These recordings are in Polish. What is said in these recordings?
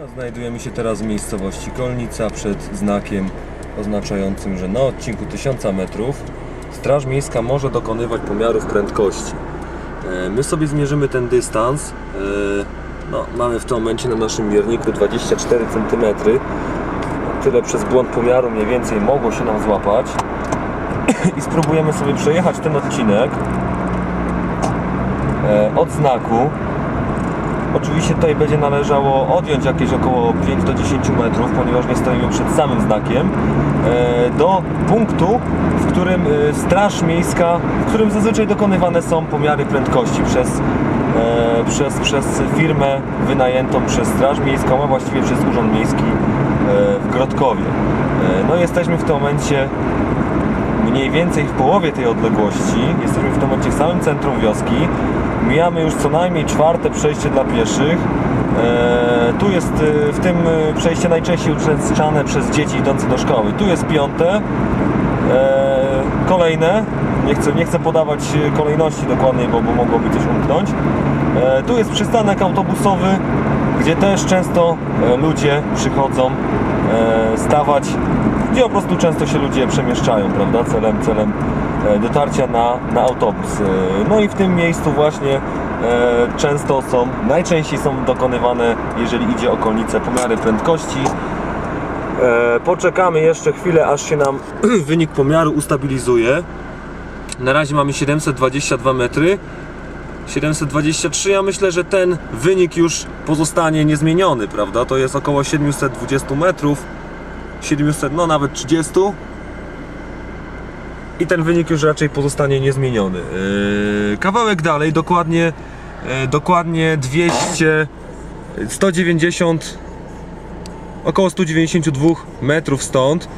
No, Znajdujemy się teraz w miejscowości Kolnica przed znakiem oznaczającym, że na odcinku 1000 metrów Straż Miejska może dokonywać pomiarów prędkości. E, My sobie zmierzymy ten dystans. E, No, mamy w tym momencie na naszym mierniku 24 cm. Tyle przez błąd pomiaru mniej więcej mogło się nam złapać. I spróbujemy sobie przejechać ten odcinek e, od znaku Oczywiście tutaj będzie należało odjąć jakieś około 5 do 10 metrów, ponieważ nie stoimy przed samym znakiem, e, do punktu, w którym e, Straż Miejska, w którym zazwyczaj dokonywane są pomiary prędkości przez, e, przez, przez firmę wynajętą przez Straż Miejską, a właściwie przez Urząd Miejski w Grodkowie. No jesteśmy w tym momencie mniej więcej w połowie tej odległości. Jesteśmy w tym momencie w samym centrum wioski. Mijamy już co najmniej czwarte przejście dla pieszych. Eee, tu jest e, w tym e, przejście najczęściej uczęszczane przez dzieci idące do szkoły. Tu jest piąte. Kolejne. Nie chcę, nie chcę podawać e, kolejności dokładnej, bo, bo mogłoby coś umknąć. Tu jest przystanek autobusowy, gdzie też często e, ludzie przychodzą e, stawać, gdzie po prostu często się ludzie przemieszczają, prawda, celem, celem e, dotarcia na, na autobus. E, No i w tym miejscu właśnie e, często są, najczęściej są dokonywane, jeżeli idzie okolice, pomiary prędkości. E, Poczekamy jeszcze chwilę, aż się nam wynik pomiaru ustabilizuje. Na razie mamy 722 metry. 723, ja myślę, że ten wynik już pozostanie niezmieniony, prawda? To jest około 720 metrów, 700, no nawet 30. I ten wynik już raczej pozostanie niezmieniony. Yy, kawałek dalej, dokładnie, yy, dokładnie 200, 190, około 192 metrów stąd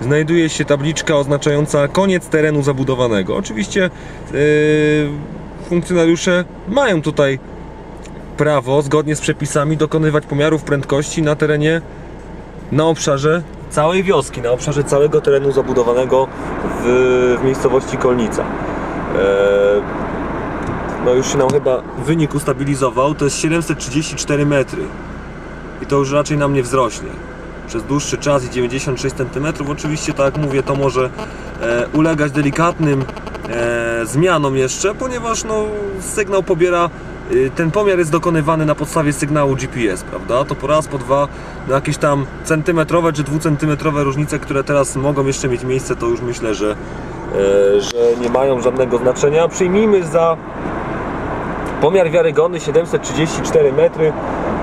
znajduje się tabliczka oznaczająca koniec terenu zabudowanego. Oczywiście yy, funkcjonariusze mają tutaj prawo, zgodnie z przepisami, dokonywać pomiarów prędkości na terenie, na obszarze całej wioski, na obszarze całego terenu zabudowanego w, w miejscowości Kolnica. Eee, no już się nam chyba wynik ustabilizował, to jest 734 metry i to już raczej nam nie wzrośnie przez dłuższy czas i 96 cm. Oczywiście, tak jak mówię, to może e, ulegać delikatnym e, zmianom jeszcze, ponieważ no, sygnał pobiera, ten pomiar jest dokonywany na podstawie sygnału GPS, prawda? To po raz, po dwa, no, jakieś tam centymetrowe czy dwucentymetrowe różnice, które teraz mogą jeszcze mieć miejsce, to już myślę, że, e, że nie mają żadnego znaczenia. Przyjmijmy za Pomiar wiarygodny 734 metry,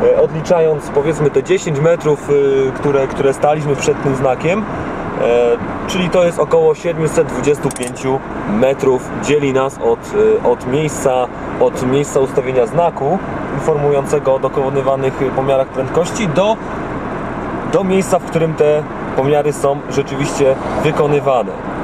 e, odliczając powiedzmy te 10 metrów, e, które, które staliśmy przed tym znakiem, czyli to jest około 725 metrów dzieli nas od, e, od, miejsca, od miejsca ustawienia znaku informującego o dokonywanych pomiarach prędkości do, do miejsca, w którym te pomiary są rzeczywiście wykonywane.